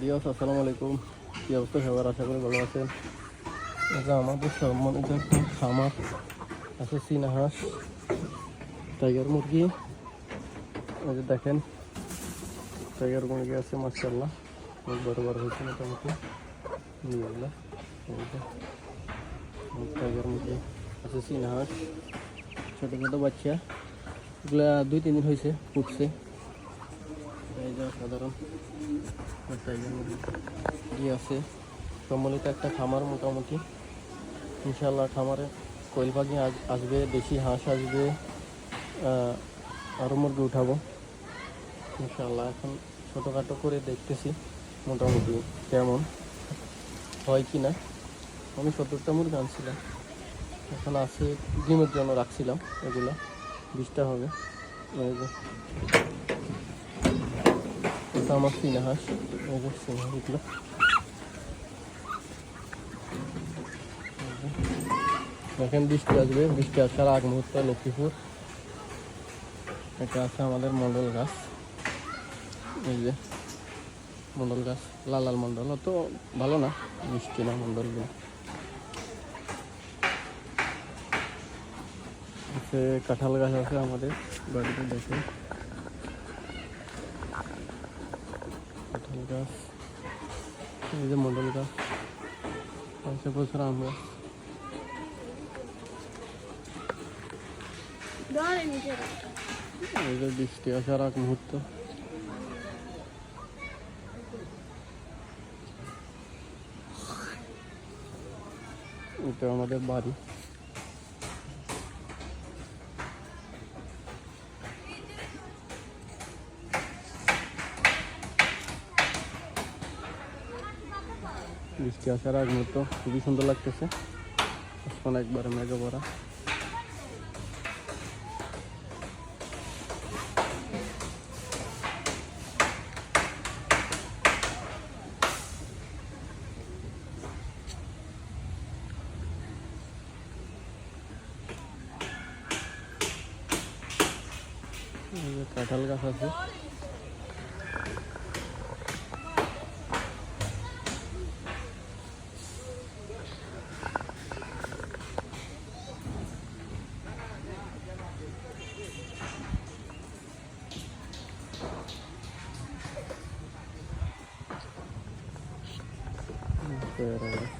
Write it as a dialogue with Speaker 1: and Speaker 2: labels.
Speaker 1: Diaz আসসালামু আলাইকুম কি অবস্থা? সবার আশা করি ভালো আছেন। এটা আমাদের সম্মানিত একটা খামার আছে চীনা হাঁস টাইগার মুরগি। যে দেখেন, টাইগার মুরগি আছে মার্শাল্লাহ অনেক বড় বড় হয়েছে মোটামুটি। টাইগার মুরগি আছে চীনা হাঁস ছোটো ছোটো বাচ্চা। এগুলা দুই, তিন দিন হয়েছে ফুটছে এই যে সাধারণ আছে। সম্মিলিত একটা খামার মোটামুটি। ইনশাল্লাহ খামারে কোয়েল পাখি আস- আসবে, দেশি হাঁস আসবে আরও মুরগি উঠাবো। ইনশাল্লাহ এখন ছোটোখাটো করে দেখতেছি মোটামুটি কেমন হয় কি না আমি সত্তরটা মুরগি আনছিলাম। এখন আছে, ডিমের জন্য রাখছিলাম এগুলো। বিশটা হবে। আমার চীনা হাঁস এখন বৃষ্টি আসবে। বৃষ্টি আসার আগ মুহূর্তে, লক্ষ্মীপুর। এটা আছে আমাদের মন্ডল গাছ। এই যে মন্ডল গাছ লাল লাল মন্ডল অত ভালো না, মিষ্টি না মন্ডলগুলো কাঁঠাল গাছ আছে আমাদের বাড়িতে দেখে। কাঁঠাল গাছ এই যে মন্ডল গাছ পাশে বছর আম গাছ
Speaker 2: ধরে নিচে রাখ।
Speaker 1: এই যে বৃষ্টি আসার আগ মুহূর্ত এটা আমাদের বাড়ি বৃষ্টি আসার আগ মুহূর্ত খুবই সুন্দর লাগতেছে এখন একবারে মেঘে ভরা এই যে কাঁঠাল গাছ আছে পেয়ারা গাছ